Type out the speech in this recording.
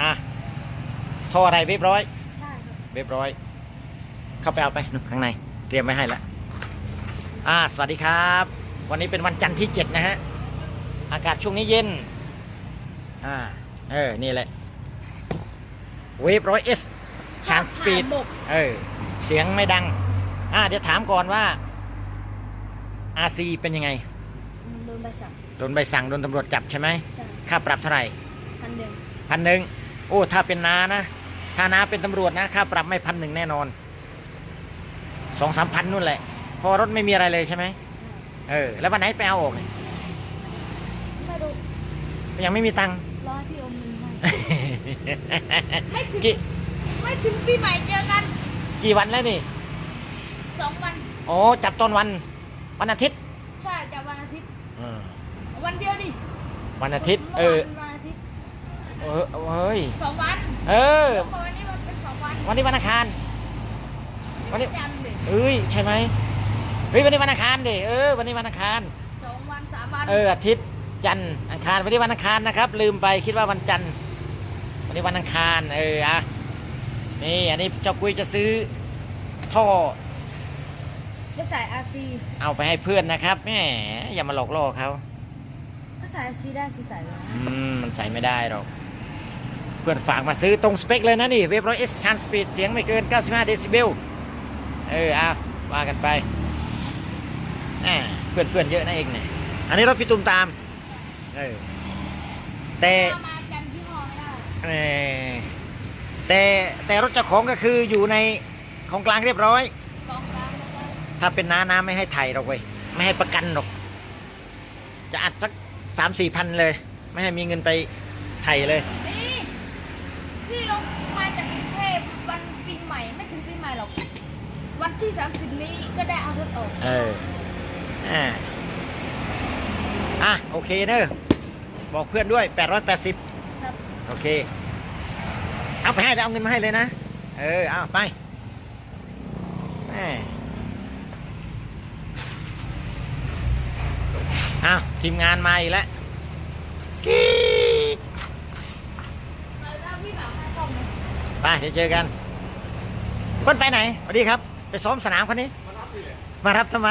อะท่ออะไรเรียบร้อย ใช่ครับเรียบร้อย เข้าไปเอาไปนู่นข้างใน เตรียมไว้ให้แล้วอ่า สวัสดีครับ วันนี้เป็นวันจันทร์ที่7นะฮะ อากาศช่วงนี้เย็น อ่า เออ นี่แหละ เวฟร้อยเอสชานสปีดบกเออ เสียงไม่ดัง อ่า เดี๋ยวถามก่อนว่า RC เป็นยังไง โดนใบสั่งโดนใบสั่งโดนตำรวจจับใช่ไหม ใช่ค่าปรับเท่าไหร่ พันหนึ่งพันหนึ่ง โอ้ ถ้าเป็นนานะ ถ้านาเป็นตำรวจนะ ค่าปรับไม่พันหนึ่งแน่นอน สองสามพันนู่นแหละเพอรถไม่มีอะไรเลยใช่ไหม เออ แล้ววันไหนไปเอาออกเนี่ยไม่รู้ยังไม่มีตังค์รอให้พี่อมเงินให้ ไม่ถึงกี่ไม่ถึงปีใหม่เจอกันกี่วันแล้วนี่ สองวัน โอ้ จับตอนวัน วันอาทิตย์ใช่จากวันอาทิตย์อืมวันเดียวดิวันอาทิตย์ เออ มื่วานวันอาทิตย์ เออเฮ้ย สองวันเออ แล้วก็วันนี้มันเป็นสองวันวันนี้วันอังคาร วันนี้ จันทร์ดิเอ้ยใช่ไหมเฮ้ยวันนี้วันอังคารดิเออวันนี้วันอังคาร สองวันสามวันเอออาทิตย์จันทร์อังคารวันนี้วันอังคารนะครับ ลืมไปคิดว่าวันจันทร์วันนี้วันอังคารเอออะนี่อันนี้เจ้ากุ้ยจะซื้อท่อจะใส่อาซีเอาไปให้เพื่อนนะครับแหมอย่ามาหลอกล่อเขาถ้าใส่อาซีได้คือใส่เลย อืมมันใส่ไม่ได้หรอก เพื่อนฝากมาซื้อตรงสเปคเลยนะนี่เวฟร้อยเอสชันสปีดเสียงไม่เกิน 95 เดซิเบล เออเอาว่ากันไปอ่าเพื่อนเพื่อนๆเยอะนะเองเนี่ยอันนี้รถพี่ตุ้มตาม เออ แต่ถ้ามาจันทร์ที่ห้องไม่ได้เอ่อแต่แต่รถเจ้าของก็คืออยู่ในของกลางเรียบร้อยกองกลางไม่ได้ถ้าเป็นน้าน้าไม่ให้ไถ่หรอกเว้ยไม่ให้ประกันหรอก จะอัดสักสามสี่พันเลย ไม่ให้มีเงินไปไถ่เลยนี่ พี่ลงมาจากกรุงเทพวันปีใหม่ไม่ถึงปีใหม่หรอก วันที่ 30 นี้ก็ได้เอารถออกเอออ่าอะ โอเคเนอะบอกเพื่อนด้วย 880 ครับ โอเค เอาไปให้แล้วเอาเงินมาให้เลยนะ เออ เอาไปแม่เอาทีมงานมาอีกแล้วกิ๊ก เราเล่าพี่บ่าวให้ซ่อมเลย ไป เดี๋ยวเจอกัน คนไปไหนสวัสดีครับ ไปซ้อมสนามคนนี้ มารับทำไม